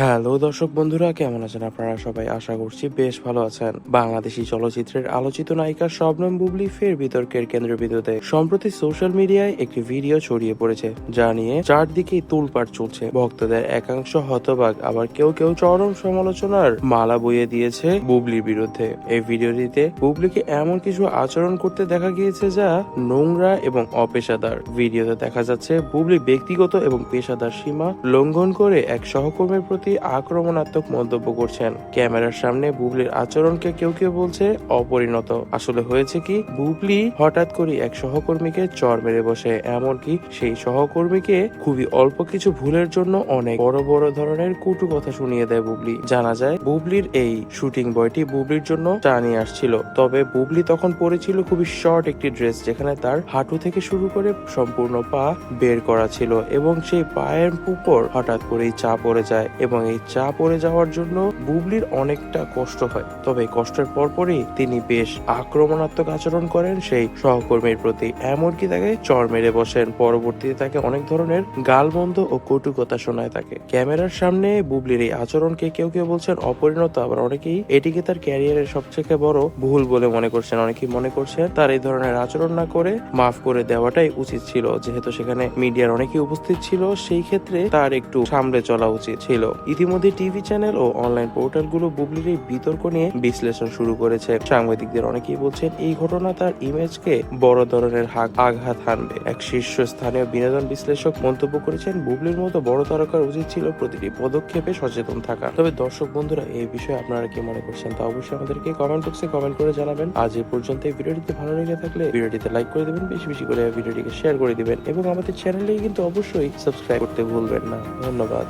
Hello দর্শক বন্ধুরা, কেমন আছেন আপনারা সবাই? আশা করছি বেশ ভালো আছেন। বাংলাদেশি চলচ্চিত্রের আলোচিত নায়িকা শবনম বুবলি ফের বিতর্কের কেন্দ্রবিন্দুতে। সম্প্রতি সোশ্যাল মিডিয়ায় একটি ভিডিও ছড়িয়ে পড়েছে, যা নিয়ে চারদিকেই তুলপাট চলছে। ভক্তদের একাংশ হতবাক, আবার কেউ কেউ চরম সমালোচনার মালা বইয়ে দিয়েছে বুবলির বিরুদ্ধে। এই ভিডিওটিতে বুবলিকে এমন কিছু আচরণ করতে দেখা গিয়েছে যা নোংরা এবং অপেশাদার। ভিডিওতে দেখা যাচ্ছে, বুবলি ব্যক্তিগত এবং পেশাদার সীমা লঙ্ঘন করে এক সহকর্মীর প্রতি আক্রমণাত্মক মন্তব্য করছেন। ক্যামেরার সামনে বুবলির আচরণকে কেউ কেউ বলছে অপরিণত। আসলে হয়েছে কি, বুবলি হঠাৎ করে এক সহকর্মীকে চর মেরে বসে। এমনকি সেই সহকর্মীকে খুবই অল্প কিছু ভুলের জন্য অনেক বড় বড় ধরনের কটু কথা শুনিয়ে দেয় বুবলি। জানা যায়, বুবলির এই শুটিং বয়টি বুবলির জন্য নিয়ে আসছিল। তবে বুবলি তখন পরেছিল খুবই শর্ট একটি ড্রেস, যেখানে তার হাঁটু থেকে শুরু করে সম্পূর্ণ পা বের করা ছিল এবং সেই পায়ের উপর হঠাৎ করেই চা পড়ে যায় এবং এই চা পড়ে যাওয়ার জন্য বুবলির অনেকটা কষ্ট হয়। তবে কষ্টের পরপরই তিনি বেশ আক্রমণাত্মক আচরণ করেন। সেই সহকর্মীর প্রতি এমনকি তাকে চর মেরে বসেন। পরবর্তীতে তাকে অনেক ধরনের গালবন্ধ ও কটু কথা শোনায় তাকে। ক্যামেরার সামনে বুবলির এই আচরণকে কেউ কেউ বলছেন অপরিণত, আবার অনেকেই এটিকে তার ক্যারিয়ারের সবথেকে বড় ভুল বলে মনে করছেন। অনেকেই মনে করছেন তার এই ধরনের আচরণ না করে মাফ করে দেওয়াটাই উচিত ছিল। যেহেতু সেখানে মিডিয়ার অনেকেই উপস্থিত ছিল, সেই ক্ষেত্রে তার একটু সামলে চলা উচিত ছিল। ইতিমধ্যে টিভি চ্যানেল ও অনলাইন পোর্টালগুলো বুবলির এই বিতর্ক নিয়ে বিশ্লেষণ শুরু করেছে। সাংবাদিকদের অনেকেই বলছেন, এই ঘটনা তার ইমেজকে বড় ধরনের আঘাত হানবে। এক শীর্ষস্থানীয় বিনোদন বিশ্লেষক মন্তব্য করেছেন, বুবলির মতো বড় তারকার উচিত ছিল প্রতিটি পদক্ষেপে সচেতন থাকা। তবে দর্শক বন্ধুরা এই বিষয়ে আপনারা কি মনে করছেন তা অবশ্যই আমাদেরকে কমেন্ট বক্সে কমেন্ট করে জানাবেন। আজ এই পর্যন্ত, এই ভিডিওটিতে ভালো লেগে থাকলে ভিডিওটিতে লাইক করে দিবেন, বেশি বেশি করে ভিডিওটিকে শেয়ার করে দিবেন এবং আমাদের চ্যানেলে কিন্তু অবশ্যই সাবস্ক্রাইব করতে ভুলবেন না। ধন্যবাদ।